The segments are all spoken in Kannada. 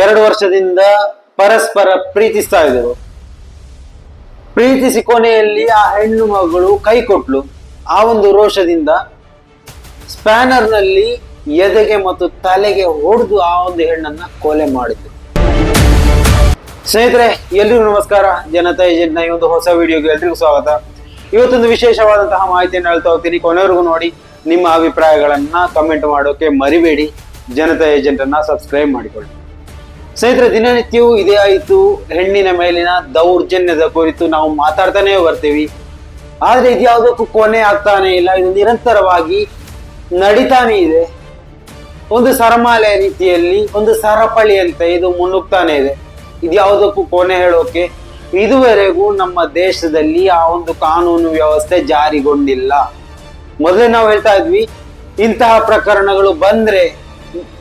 ಎರಡು ವರ್ಷದಿಂದ ಪರಸ್ಪರ ಪ್ರೀತಿಸ್ತಾ ಇದ್ದರು. ಪ್ರೀತಿಸಿ ಕೊನೆಯಲ್ಲಿ ಆ ಹೆಣ್ಣು ಮಗಳು ಕೈ ಕೊಟ್ಲು. ಆ ಒಂದು ರೋಷದಿಂದ ಸ್ಪ್ಯಾನರ್ನಲ್ಲಿ ಎದೆಗೆ ಮತ್ತು ತಲೆಗೆ ಹೊಡೆದು ಆ ಒಂದು ಹೆಣ್ಣನ್ನ ಕೊಲೆ ಮಾಡಿದ್ರು ಸ್ನೇಹಿತರೆ, ಎಲ್ರಿಗೂ ನಮಸ್ಕಾರ. ಜನತಾ ಏಜೆಂಟ್ನ ಈ ಒಂದು ಹೊಸ ವಿಡಿಯೋಗೆ ಎಲ್ರಿಗೂ ಸ್ವಾಗತ. ಇವತ್ತೊಂದು ವಿಶೇಷವಾದಂತಹ ಮಾಹಿತಿಯನ್ನು ಹೇಳ್ತಾ ಹೋಗ್ತೀನಿ. ಕೊನೆವರೆಗೂ ನೋಡಿ, ನಿಮ್ಮ ಅಭಿಪ್ರಾಯಗಳನ್ನು ಕಮೆಂಟ್ ಮಾಡೋಕೆ ಮರಿಬೇಡಿ. ಜನತಾ ಏಜೆಂಟನ್ನು ಸಬ್ಸ್ಕ್ರೈಬ್ ಮಾಡಿಕೊಳ್ಳಿ. ಸ್ನೇಹಿತರೆ, ದಿನನಿತ್ಯವೂ ಇದೇ ಆಯಿತು. ಹೆಣ್ಣಿನ ಮೇಲಿನ ದೌರ್ಜನ್ಯದ ಕುರಿತು ನಾವು ಮಾತಾಡ್ತಾನೇ ಬರ್ತೀವಿ. ಆದರೆ ಇದ್ಯಾವುದಕ್ಕೂ ಕೊನೆ ಆಗ್ತಾನೆ ಇಲ್ಲ. ಇದು ನಿರಂತರವಾಗಿ ನಡೀತಾನೆ ಇದೆ. ಒಂದು ಸರಮಾಲೆ ರೀತಿಯಲ್ಲಿ, ಒಂದು ಸರಪಳಿಯಂತೆ ಇದು ಮುನ್ನುಗ್ತಾನೆ ಇದೆ. ಇದ್ಯಾವುದಕ್ಕೂ ಕೊನೆ ಹೇಳೋಕೆ, ಇದುವರೆಗೂ ನಮ್ಮ ದೇಶದಲ್ಲಿ ಆ ಒಂದು ಕಾನೂನು ವ್ಯವಸ್ಥೆ ಜಾರಿಗೊಂಡಿಲ್ಲ. ಮೊದಲೇ ನಾವು ಹೇಳ್ತಾ ಇದ್ವಿ, ಇಂತಹ ಪ್ರಕರಣಗಳು ಬಂದ್ರೆ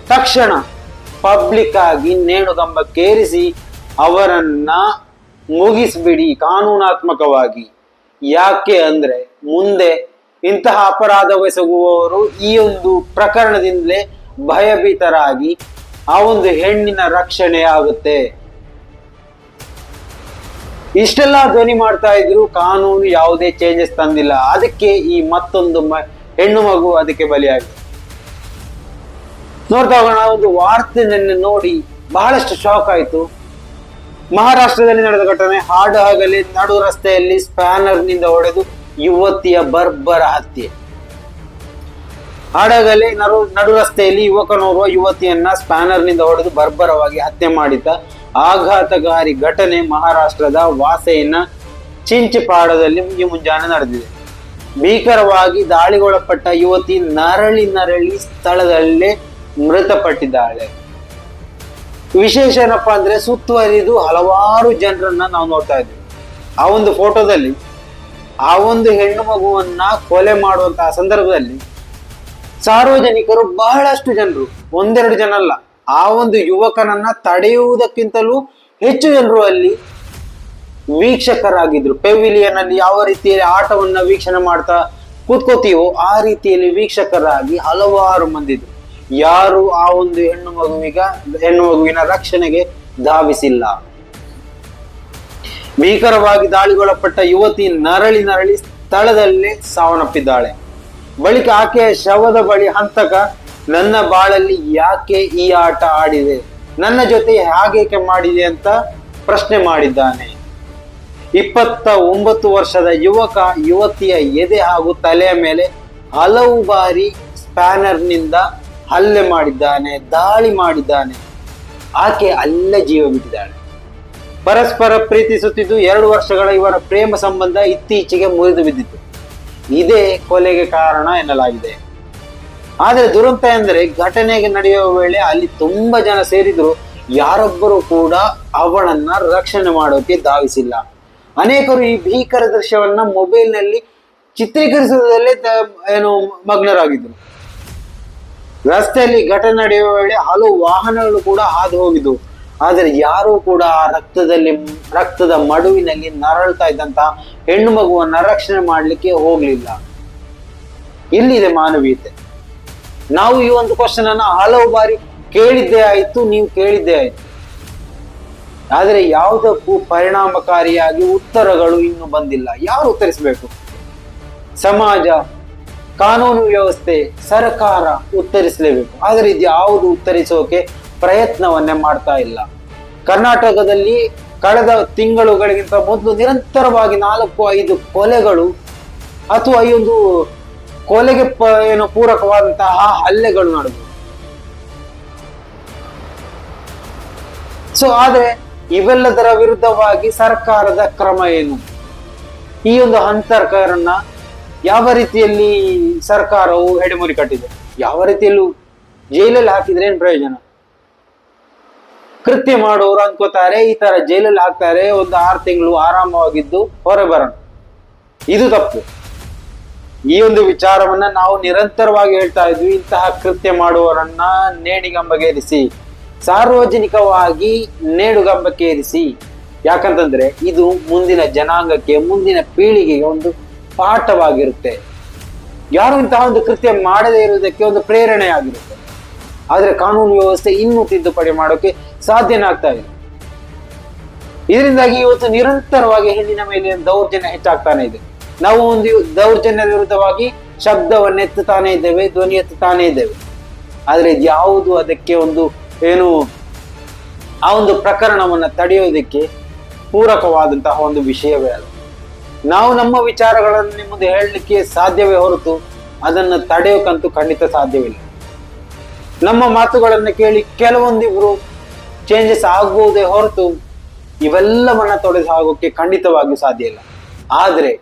ತಕ್ಷಣ ಪಬ್ಲಿಕ್ ಆಗಿ ನೇಣುಗಂಬಕ್ಕೇರಿಸಿ ಅವರನ್ನ ಮುಗಿಸ್ಬಿಡಿ ಕಾನೂನಾತ್ಮಕವಾಗಿ. ಯಾಕೆ ಅಂದ್ರೆ ಮುಂದೆ ಇಂತಹ ಅಪರಾಧವೆಸಗುವವರು ಈ ಒಂದು ಪ್ರಕರಣದಿಂದಲೇ ಭಯಭೀತರಾಗಿ ಆ ಒಂದು ಹೆಣ್ಣಿನ ರಕ್ಷಣೆ ಆಗುತ್ತೆ. ಇಷ್ಟೆಲ್ಲ ಧ್ವನಿ ಮಾಡ್ತಾ ಇದ್ರು ಕಾನೂನು ಯಾವುದೇ ಚೇಂಜಸ್ ತಂದಿಲ್ಲ. ಅದಕ್ಕೆ ಈ ಮತ್ತೊಂದು ಹೆಣ್ಣು ಮಗು ಅದಕ್ಕೆ ಬಲಿಯಾಗಿದೆ. ನೋಡ್ತಾ ಹೋಗೋಣ, ಒಂದು ವಾರ್ತೆ ನಿನ್ನೆ ನೋಡಿ ಬಹಳಷ್ಟು ಶಾಕ್ ಆಯಿತು. ಮಹಾರಾಷ್ಟ್ರದಲ್ಲಿ ನಡೆದ ಘಟನೆ ಹಾಡು ಹಗಲಿ ನಡು ರಸ್ತೆಯಲ್ಲಿ ಸ್ಪ್ಯಾನರ್ನಿಂದ ಹೊಡೆದು ಯುವತಿಯ ಬರ್ಬರ ಹತ್ಯೆ. ಹಾಡಾಗಲಿ ನಡು ನಡು ರಸ್ತೆಯಲ್ಲಿ ಯುವಕನೋರ್ವ ಯುವತಿಯನ್ನ ಸ್ಪ್ಯಾನರ್ನಿಂದ ಹೊಡೆದು ಬರ್ಬರವಾಗಿ ಹತ್ಯೆ ಮಾಡಿದ್ದ ಆಘಾತಕಾರಿ ಘಟನೆ ಮಹಾರಾಷ್ಟ್ರದ ವಾಸೆಯನ್ನ ಚಿಂಚಪಾಡದಲ್ಲಿ ಈ ಮುಂಜಾನೆ ನಡೆದಿದೆ. ಭೀಕರವಾಗಿ ದಾಳಿಗೊಳಪಟ್ಟ ಯುವತಿ ನರಳಿ ನರಳಿ ಸ್ಥಳದಲ್ಲೇ ಮೃತಪಟ್ಟಿದ್ದಾಳೆ. ವಿಶೇಷ ಏನಪ್ಪಾ ಅಂದ್ರೆ ಸುತ್ತುವರಿದು ಹಲವಾರು ಜನರನ್ನ ನಾವು ನೋಡ್ತಾ ಇದ್ವಿ. ಆ ಒಂದು ಫೋಟೋದಲ್ಲಿ ಆ ಒಂದು ಹೆಣ್ಣು ಮಗುವನ್ನ ಕೊಲೆ ಮಾಡುವಂತಹ ಸಂದರ್ಭದಲ್ಲಿ ಸಾರ್ವಜನಿಕರು ಬಹಳಷ್ಟು ಜನರು, ಒಂದೆರಡು ಜನ ಅಲ್ಲ, ಆ ಒಂದು ಯುವಕನನ್ನ ತಡೆಯುವುದಕ್ಕಿಂತಲೂ ಹೆಚ್ಚು ಜನರು ಅಲ್ಲಿ ವೀಕ್ಷಕರಾಗಿದ್ರು. ಪೆವಿಲಿಯನ್ ಅಲ್ಲಿ ಯಾವ ರೀತಿಯಲ್ಲಿ ಆಟವನ್ನ ವೀಕ್ಷಣೆ ಮಾಡ್ತಾ ಕೂತ್ಕೋತೀವೋ ಆ ರೀತಿಯಲ್ಲಿ ವೀಕ್ಷಕರಾಗಿ ಹಲವಾರು ಮಂದಿದ್ರು ಯಾರು ಆ ಒಂದು ಹೆಣ್ಣು ಮಗುವಿಗ, ಹೆಣ್ಣು ಮಗುವಿನ ರಕ್ಷಣೆಗೆ ಧಾವಿಸಿಲ್ಲ. ಭೀಕರವಾಗಿ ದಾಳಿಗೊಳಪಟ್ಟ ಯುವತಿ ನರಳಿ ನರಳಿ ಸ್ಥಳದಲ್ಲೇ ಸಾವನ್ನಪ್ಪಿದ್ದಾಳೆ. ಬಳಿಕ ಆಕೆಯ ಶವದ ಬಳಿ ಹಂತಕ ನನ್ನ ಬಾಳಲ್ಲಿ ಯಾಕೆ ಈ ಆಟ ಆಡಿದೆ? ನನ್ನ ಜೊತೆ ಹಾಗೇಕೆ ಮಾಡಿದೆ ಅಂತ ಪ್ರಶ್ನೆ ಮಾಡಿದ್ದಾನೆ. ಇಪ್ಪತ್ತ ಒಂಬತ್ತು ವರ್ಷದ ಯುವಕ ಯುವತಿಯ ಎದೆ ಹಾಗೂ ತಲೆಯ ಮೇಲೆ ಹಲವು ಬಾರಿ ಸ್ಪ್ಯಾನರ್ನಿಂದ ಹಲ್ಲೆ ಮಾಡಿದ್ದಾನೆ, ದಾಳಿ ಮಾಡಿದ್ದಾನೆ. ಆಕೆ ಅಲ್ಲೇ ಜೀವ ಬಿಟ್ಟಿದ್ದಾಳೆ. ಪರಸ್ಪರ ಪ್ರೀತಿಸುತ್ತಿದ್ದು ಎರಡು ವರ್ಷಗಳ ಇವರ ಪ್ರೇಮ ಸಂಬಂಧ ಇತ್ತೀಚೆಗೆ ಮುರಿದು ಬಿದ್ದಿತ್ತು. ಇದೇ ಕೊಲೆಗೆ ಕಾರಣ ಎನ್ನಲಾಗಿದೆ. ಆದರೆ ದುರಂತ ಎಂದರೆ ಘಟನೆಗೆ ನಡೆಯುವ ವೇಳೆ ಅಲ್ಲಿ ತುಂಬಾ ಜನ ಸೇರಿದ್ರು ಯಾರೊಬ್ಬರು ಕೂಡ ಅವಳನ್ನ ರಕ್ಷಣೆ ಮಾಡೋಕೆ ಧಾವಿಸಿಲ್ಲ. ಅನೇಕರು ಈ ಭೀಕರ ದೃಶ್ಯವನ್ನ ಮೊಬೈಲ್ನಲ್ಲಿ ಚಿತ್ರೀಕರಿಸುವುದಲ್ಲೇ ಏನು ಮಗ್ನರಾಗಿದ್ರು. ರಸ್ತೆಯಲ್ಲಿ ಘಟನೆ ನಡೆಯುವ ವೇಳೆ ಹಲವು ವಾಹನಗಳು ಕೂಡ ಹಾದು ಹೋಗಿದ್ದವು ಆದರೆ ಯಾರೂ ಕೂಡ ಆ ರಕ್ತದಲ್ಲಿ, ರಕ್ತದ ಮಡುವಿನಲ್ಲಿ ನರಳ್ತಾ ಇದ್ದಂತ ಹೆಣ್ಣು ಮಗುವನ್ನು ರಕ್ಷಣೆ ಮಾಡಲಿಕ್ಕೆ ಹೋಗಲಿಲ್ಲ. ಇಲ್ಲಿದೆ ಮಾನವೀಯತೆ. ನಾವು ಈ ಒಂದು ಕ್ವಶನ್ ಅನ್ನ ಹಲವು ಬಾರಿ ಕೇಳಿದ್ದೇ ಆಯಿತು, ನೀವು ಕೇಳಿದ್ದೇ ಆಯಿತು. ಆದರೆ ಯಾವುದಕ್ಕೂ ಪರಿಣಾಮಕಾರಿಯಾಗಿ ಉತ್ತರಗಳು ಇನ್ನು ಬಂದಿಲ್ಲ. ಯಾರು ಉತ್ತರಿಸಬೇಕು? ಸಮಾಜ ಕಾನೂನು ವ್ಯವಸ್ಥೆ ಸರ್ಕಾರ ಉತ್ತರಿಸಲೇಬೇಕು. ಆದರೆ ಇದು ಯಾವುದು ಉತ್ತರಿಸೋಕೆ ಪ್ರಯತ್ನವನ್ನೇ ಮಾಡ್ತಾ ಇಲ್ಲ. ಕರ್ನಾಟಕದಲ್ಲಿ ಕಳೆದ ತಿಂಗಳುಗಳಿಗಿಂತ ಮೊದಲು ನಿರಂತರವಾಗಿ ನಾಲ್ಕು ಐದು ಕೊಲೆಗಳು ಅಥವಾ ಈ ಒಂದು ಕೊಲೆಗೆ ಏನು ಪೂರಕವಾದಂತಹ ಹಲ್ಲೆಗಳು ನಡೆದವು. ಸೊ ಆದ್ರೆ ಇವೆಲ್ಲದರ ವಿರುದ್ಧವಾಗಿ ಸರ್ಕಾರದ ಕ್ರಮ ಏನು? ಈ ಒಂದು ಹಂತಕರನ್ನ ಯಾವ ರೀತಿಯಲ್ಲಿ ಸರ್ಕಾರವು ಹೆಡೆಮುರಿ ಕಟ್ಟಿದೆ? ಯಾವ ರೀತಿಯಲ್ಲೂ ಜೈಲಲ್ಲಿ ಹಾಕಿದ್ರೆ ಏನ್ ಪ್ರಯೋಜನ? ಕೃತ್ಯ ಮಾಡೋರು ಅನ್ಕೋತಾರೆ, ಈ ತರ ಜೈಲಲ್ಲಿ ಹಾಕ್ತಾರೆ, ಒಂದು ಆರು ತಿಂಗಳು ಆರಾಮವಾಗಿದ್ದು ಹೊರ ಬರೋಣ. ಇದು ತಪ್ಪು. ಈ ಒಂದು ವಿಚಾರವನ್ನ ನಾವು ನಿರಂತರವಾಗಿ ಹೇಳ್ತಾ ಇದ್ವಿ, ಇಂತಹ ಕೃತ್ಯ ಮಾಡುವವರನ್ನ ನೇಣಿಗಂಬಗೇರಿಸಿ ಸಾರ್ವಜನಿಕವಾಗಿ ನೇಣುಗಂಬಕ್ಕೇರಿಸಿ ಯಾಕಂತಂದ್ರೆ ಇದು ಮುಂದಿನ ಜನಾಂಗಕ್ಕೆ, ಮುಂದಿನ ಪೀಳಿಗೆಗೆ ಒಂದು ಪಾಠವಾಗಿರುತ್ತೆ. ಯಾರು ಇಂತಹ ಒಂದು ಕೃತ್ಯ ಮಾಡದೇ ಇರುವುದಕ್ಕೆ ಒಂದು ಪ್ರೇರಣೆ ಆಗಿರುತ್ತೆ ಆದ್ರೆ ಕಾನೂನು ವ್ಯವಸ್ಥೆ ಇನ್ನೂ ತಿದ್ದುಪಡಿ ಮಾಡೋಕೆ ಸಾಧ್ಯನೇ ಆಗ್ತಾ ಇದೆ ಇದರಿಂದಾಗಿ ಇವತ್ತು ನಿರಂತರವಾಗಿ ಹೆಣ್ಣಿನ ಮೇಲೆ ದೌರ್ಜನ್ಯ ಹೆಚ್ಚಾಗ್ತಾನೆ ಇದೆ. ನಾವು ಒಂದು ದೌರ್ಜನ್ಯ ವಿರುದ್ಧವಾಗಿ ಶಬ್ದವನ್ನು ಎತ್ತುತ್ತಾನೆ ಇದ್ದೇವೆ, ಧ್ವನಿ ಎತ್ತುತ್ತಾನೆ ಇದ್ದೇವೆ. ಆದ್ರೆ ಯಾವುದು ಅದಕ್ಕೆ ಒಂದು ಏನು, ಆ ಒಂದು ಪ್ರಕರಣವನ್ನು ತಡೆಯೋದಕ್ಕೆ ಪೂರಕವಾದಂತಹ ಒಂದು ವಿಷಯವೇ ಅಲ್ಲ. ನಾವು ನಮ್ಮ ವಿಚಾರಗಳನ್ನು ನಿಮ್ಮ ಮುಂದೆ ಹೇಳಲಿಕ್ಕೆ ಸಾಧ್ಯವೇ ಹೊರತು ಅದನ್ನು ತಡೆಯೋಕ್ಕಂತೂ ಖಂಡಿತ ಸಾಧ್ಯವಿಲ್ಲ. ನಮ್ಮ ಮಾತುಗಳನ್ನು ಕೇಳಿ ಕೆಲವೊಂದಿಬ್ರು ಚೇಂಜಸ್ ಆಗುವುದೇ ಹೊರತು ಇವೆಲ್ಲವನ್ನ ತೊಡೆದು ಹಾಕೋಕೆ ಖಂಡಿತವಾಗಿಯೂ ಸಾಧ್ಯ ಇಲ್ಲ. ಆದರೆ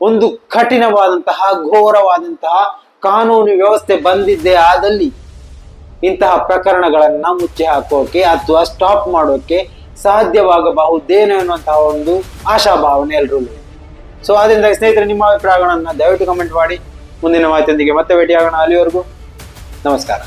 ಒಂದು ಕಠಿಣವಾದಂತಹ, ಘೋರವಾದಂತಹ ಕಾನೂನು ವ್ಯವಸ್ಥೆ ಬಂದಿದ್ದೇ ಆದಲ್ಲಿ ಇಂತಹ ಪ್ರಕರಣಗಳನ್ನ ಮುಚ್ಚಿ ಹಾಕೋಕೆ ಅಥವಾ ಸ್ಟಾಪ್ ಮಾಡೋಕೆ ಸಾಧ್ಯವಾಗಬಹುದೇನೋ ಅನ್ನುವಂತಹ ಒಂದು ಆಶಾಭಾವನೆ ಎಲ್ಲರೂ ಸೊ ಆದ್ರಿಂದ ಸ್ನೇಹಿತರೆ ನಿಮ್ಮ ಅಭಿಪ್ರಾಯಗಳನ್ನ ದಯವಿಟ್ಟು ಕಮೆಂಟ್ ಮಾಡಿ. ಮುಂದಿನ ಮಾಹಿತಿಯೊಂದಿಗೆ ಮತ್ತೆ ಭೇಟಿಯಾಗೋಣ ಅಲ್ಲಿವರೆಗೂ. ನಮಸ್ಕಾರ.